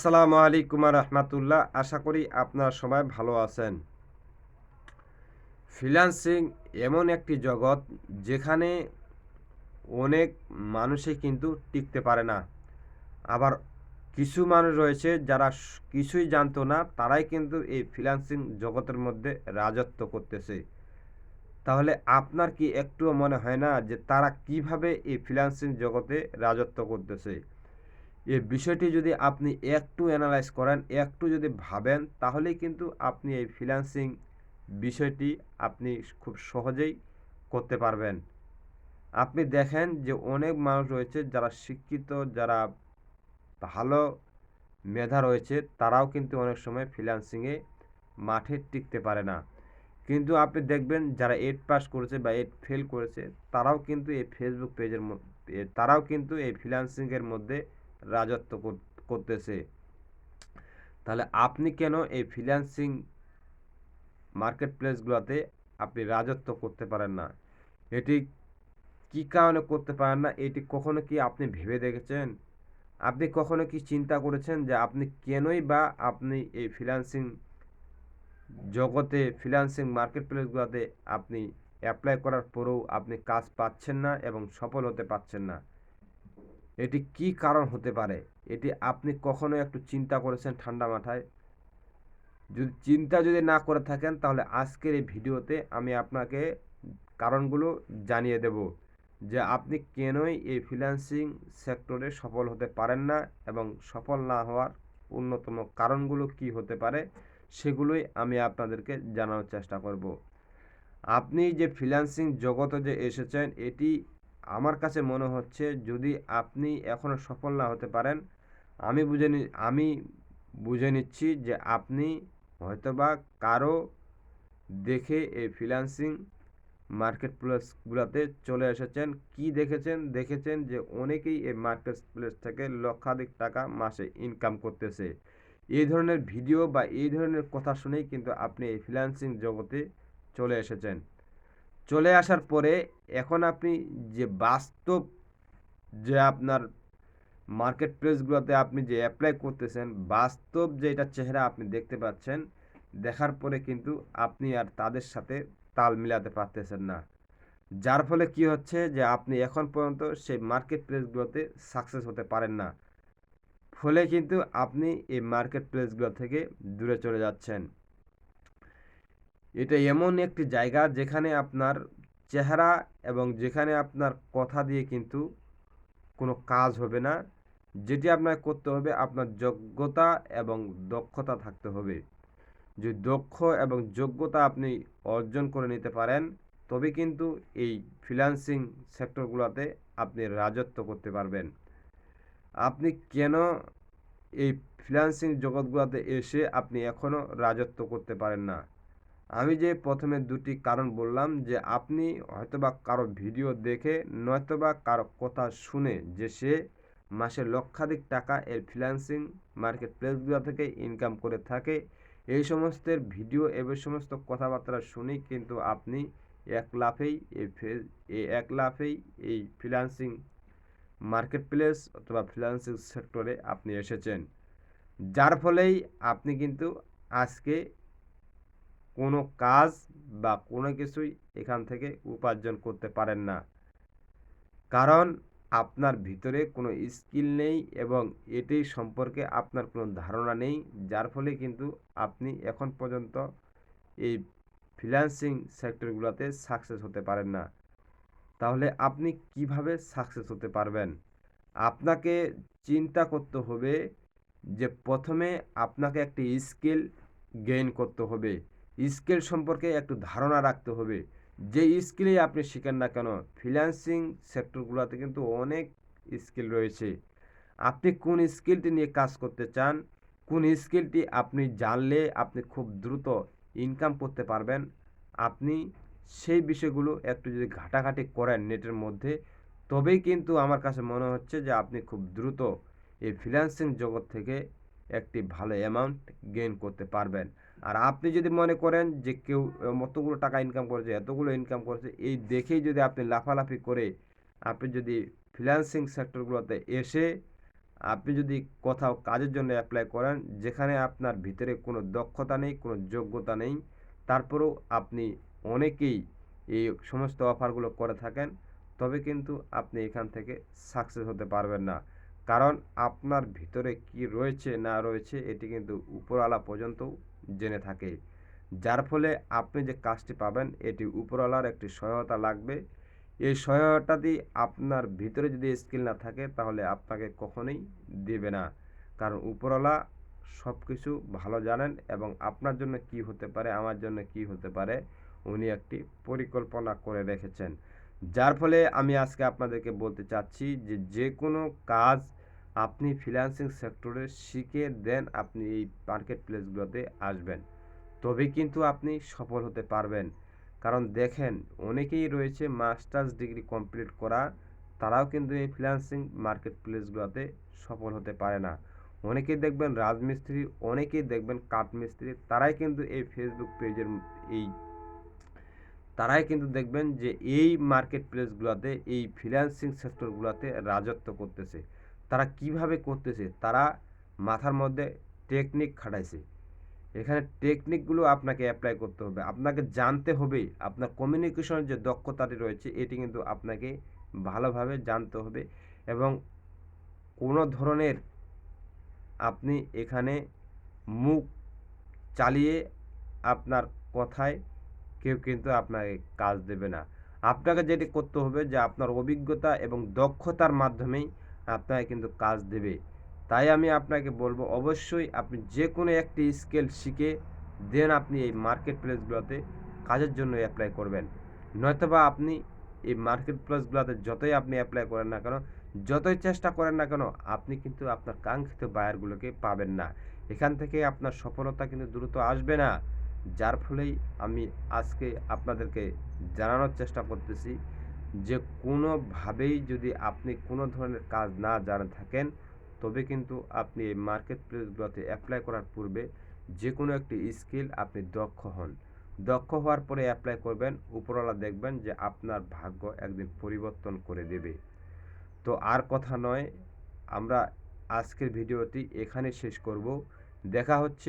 আসসালামু আলাইকুম রহমতুল্লাহ আশা করি আপনারা সবাই ভালো আছেন। ফ্রিল্যান্সিং এমন একটি জগৎ যেখানে অনেক মানুষই কিন্তু টিকতে পারে না। আবার কিছু মানুষ রয়েছে যারা কিছুই জানতো না, তারাই কিন্তু এই ফ্রিল্যান্সিং জগতের মধ্যে রাজত্ব করতেছে। তাহলে আপনার কি একটুও মনে হয় না যে তারা কীভাবে এই ফ্রিল্যান্সিং জগতে রাজত্ব করতেছে? এই বিষয়টি যদি আপনি একটু অ্যানালাইজ করেন, একটু যদি ভাবেন, তাহলেই কিন্তু আপনি এই ফ্রিল্যান্সিং বিষয়টি আপনি খুব সহজেই করতে পারবেন। আপনি দেখেন যে অনেক মানুষ রয়েছে যারা শিক্ষিত, যারা ভালো মেধা রয়েছে, তারাও কিন্তু অনেক সময় ফ্রিল্যান্সিংয়ে মাঠে টিকতে পারে না। কিন্তু আপনি দেখবেন যারা এইট পাস করেছে বা এইট ফেল করেছে, তারাও কিন্তু এই ফেসবুক পেজের তারাও কিন্তু এই ফ্রিল্যান্সিংয়ের মধ্যে রাজত্ব কর- করতেছে। তাহলে আপনি কেন এই ফ্রিল্যান্সিং মার্কেট প্লেসগুলোতে আপনি রাজত্ব করতে পারেন না? এটি কী কারণে করতে পারেন না? এটি কখনো কি আপনি ভেবে দেখেছেন? আপনি কখনো কি চিন্তা করেছেন যে আপনি কেনই বা আপনি এই ফ্রিল্যান্সিং জগতে ফ্রিল্যান্সিং মার্কেট প্লেসগুলোতে আপনি অ্যাপ্লাই করার পরেও আপনি কাজ পাচ্ছেন না এবং সফল হতে পারছেন না? এটি কি কারণ হতে পারে? এটি আপনি কখনো একটু চিন্তা করেছেন ঠান্ডা মাথায়? যদি চিন্তা যদি না করে থাকেন, তাহলে আজকের এই ভিডিওতে আমি আপনাকে কারণগুলো জানিয়ে দেব যে আপনি কেনই এই ফ্রিল্যান্সিং সেক্টরে সফল হতে পারেন না এবং সফল না হওয়ার অন্যতম কারণগুলো কি হতে পারে, সেগুলোই আমি আপনাদেরকে জানানোর চেষ্টা করব। আপনি যে ফ্রিল্যান্সিং জগতে যে এসেছেন, এটি আমার কাছে মনে হচ্ছে যদি আপনি এখনও সফল না হতে পারেন, আমি বুঝে আমি বুঝে নিচ্ছি যে আপনি হয়তোবা কারও দেখে এই ফ্রিল্যান্সিং মার্কেট প্লেসগুলোতে চলে এসেছেন। কি দেখেছেন? দেখেছেন যে অনেকেই এই মার্কেট প্লেস থেকে লক্ষাধিক টাকা মাসে ইনকাম করতেছে। এই ধরনের ভিডিও বা এই ধরনের কথা শুনেই কিন্তু আপনি এই ফ্রিল্যান্সিং জগতে চলে এসেছেন। চলে আসার পরে এখন আপনি যে বাস্তব যে আপনার মার্কেট প্লেসগুলোতে আপনি যে অ্যাপ্লাই করতেছেন, বাস্তব যে এটা চেহারা আপনি দেখতে পাচ্ছেন, দেখার পরে কিন্তু আপনি আর তাদের সাথে তাল মিলাতে পারতেছেন না। যার ফলে কি হচ্ছে যে আপনি এখন পর্যন্ত সেই মার্কেট প্লেসগুলোতে সাকসেস হতে পারেন না। ফলে কিন্তু আপনি এই মার্কেট প্লেসগুলো থেকে দূরে চলে যাচ্ছেন। এটা এমন একটি জায়গা যেখানে আপনার চেহারা এবং যেখানে আপনার কথা দিয়ে কিন্তু কোনো কাজ হবে না। যেটি আপনার করতে হবে আপনার যোগ্যতা এবং দক্ষতা থাকতে হবে। যদি দক্ষ এবং যোগ্যতা আপনি অর্জন করে নিতে পারেন, তবে কিন্তু এই ফ্রিল্যান্সিং সেক্টরগুলোতে আপনি রাজত্ব করতে পারবেন। আপনি কেন এই ফ্রিল্যান্সিং জগৎগুলোতে এসে আপনি এখনও রাজত্ব করতে পারেন না? আমি যে প্রথমে দুটি কারণ বললাম যে আপনি হয়তোবা কারও ভিডিও দেখে, নয়তোবা কারও কথা শুনে যে সে মাসে লক্ষাধিক টাকা এই ফ্রিল্যান্সিং মার্কেট প্লেসগুলো থেকে ইনকাম করে থাকে, এই সমস্তের ভিডিও এবং সমস্ত কথাবার্তা শুনেই কিন্তু আপনি এক লাফেই এই এক লাফেই এই ফ্রিল্যান্সিং মার্কেট প্লেস অথবা ফ্রিল্যান্সিং সেক্টরে আপনি এসেছেন। যার ফলেই আপনি কিন্তু আজকে কোনো কাজ বা কোনো কিছুই এখান থেকে উপার্জন করতে পারেন না। কারণ আপনার ভিতরে কোনো স্কিল নেই এবং এটি সম্পর্কে আপনার কোনো ধারণা নেই, যার ফলে কিন্তু আপনি এখন পর্যন্ত এই ফ্রিল্যান্সিং সেক্টরগুলোতে সাকসেস হতে পারেন না। তাহলে আপনি কীভাবে সাকসেস হতে পারবেন? আপনাকে চিন্তা করতে হবে যে প্রথমে আপনাকে একটি স্কিল গেইন করতে হবে। স্কিল সম্পর্কে একটু ধারণা রাখতে হবে। যে স্কিলেই আপনি শিখেন না কেন, ফ্রিল্যান্সিং সেক্টরগুলোতে কিন্তু অনেক স্কিল রয়েছে। আপনি কোন স্কিলটি নিয়ে কাজ করতে চান, কোন স্কিলটি আপনি জানলে আপনি খুব দ্রুত ইনকাম করতে পারবেন, আপনি সেই বিষয়গুলো একটু যদি ঘাটাঘাটি করেন নেটের মধ্যে, তবেই কিন্তু আমার কাছে মনে হচ্ছে যে আপনি খুব দ্রুত এই ফ্রিল্যান্সিং জগৎ থেকে একটি ভালো অ্যামাউন্ট গেইন করতে পারবেন। আর আপনি যদি মনে করেন যে কেউ এতগুলো টাকা ইনকাম করেছে, এতগুলো ইনকাম করেছে, এই দেখেই যদি আপনি লাফালাফি করে আপনি যদি ফ্রিল্যান্সিং সেক্টরগুলোতে এসে আপনি যদি কোথাও কাজের জন্য অ্যাপ্লাই করেন, যেখানে আপনার ভিতরে কোনো দক্ষতা নেই, কোনো যোগ্যতা নেই, তারপরেও আপনি অনেকেই এই সমস্ত অফারগুলো করে থাকেন, তবে কিন্তু আপনি এখান থেকে সাকসেস হতে পারবেন না। কারণ আপনার ভিতরে কি রয়েছে, না রয়েছে, এটি কিন্তু উপরওয়ালা পর্যন্তও জেনে থাকে। যার ফলে আপনি যে কাজটি পাবেন, এটি উপরওয়ালার একটি সহায়তা লাগবে। এই সহায়তাটি আপনার ভিতরে যদি স্কিল না থাকে, তাহলে আপনাকে কখনোই দেবে না। কারণ উপরওয়ালা সব কিছু ভালো জানেন এবং আপনার জন্য কি হতে পারে, আমার জন্য কি হতে পারে, উনি একটি পরিকল্পনা করে রেখেছেন। যার ফলে আমি আজকে আপনাদেরকে বলতে চাচ্ছি যে যে কোনো কাজ আপনি ফ্রিল্যান্সিং সেক্টরে শিখে দেন আপনি এই মার্কেট প্লেসগুলোতে আসবেন। তবে কিন্তু আপনি সফল হতে পারবেন। কারণ দেখেন, অনেকেই রয়েছে মাস্টার্স ডিগ্রি কমপ্লিট করা, তারাও কিন্তু এই ফ্রিল্যান্সিং মার্কেট প্লেসগুলোতে সফল হতে পারে না। অনেকেই দেখবেন রাজমিস্ত্রি, অনেকেই দেখবেন কাঠমিস্ত্রি, তারাই কিন্তু এই ফেসবুক পেজের এই তারাই কিন্তু দেখবেন যে এই মার্কেট প্লেসগুলোতে এই ফ্রিল্যান্সিং সেক্টরগুলোতে রাজত্ব করতেছে। তারা কীভাবে করতেছে? তারা মাথার মধ্যে টেকনিক খাটাইছে। এখানে টেকনিকগুলো আপনাকে অ্যাপ্লাই করতে হবে। আপনাকে জানতে হবে, আপনার কমিউনিকেশনের যে দক্ষতাটি রয়েছে, এটি কিন্তু আপনাকে ভালোভাবে জানতে হবে এবং কোনো ধরনের আপনি এখানে মুখ চালিয়ে আপনার কথায় কেউ কিন্তু আপনাকে কাজ দেবে না। আপনাকে যেটি করতে হবে যে আপনার অভিজ্ঞতা এবং দক্ষতার মাধ্যমেই আপনাকে কিন্তু কাজ দেবে। তাই আমি আপনাকে বলব, অবশ্যই আপনি যে কোনো একটি স্কেল শিখে দেন আপনি এই মার্কেট প্লেসগুলোতে কাজের জন্য অ্যাপ্লাই করবেন। নয়তোবা আপনি এই মার্কেট প্লেসগুলোতে যতই আপনি অ্যাপ্লাই করেন না কেন, যতই চেষ্টা করেন না কেন, আপনি কিন্তু আপনার কাঙ্ক্ষিত বায়ারগুলোকে পাবেন না। এখান থেকে আপনার সফলতা কিন্তু দ্রুত আসবে না। যার ফলেই আমি আজকে আপনাদেরকে জানানোর চেষ্টা করতেছি। যে কোনোভাবেই যদি আপনি কোনো ধরনের কাজ না জানে থাকেন, তবে কিন্তু আপনি এই মার্কেট প্লেসগুলোতে অ্যাপ্লাই করার পূর্বে যে কোনো একটি স্কিল আপনি দক্ষ হন। দক্ষ হওয়ার পরে অ্যাপ্লাই করবেন, উপরওয়ালা দেখবেন যে আপনার ভাগ্য একদিন পরিবর্তন করে দেবে। তো আর কথা নয়, আমরা আজকের ভিডিওটি এখানে শেষ করব। দেখা হচ্ছে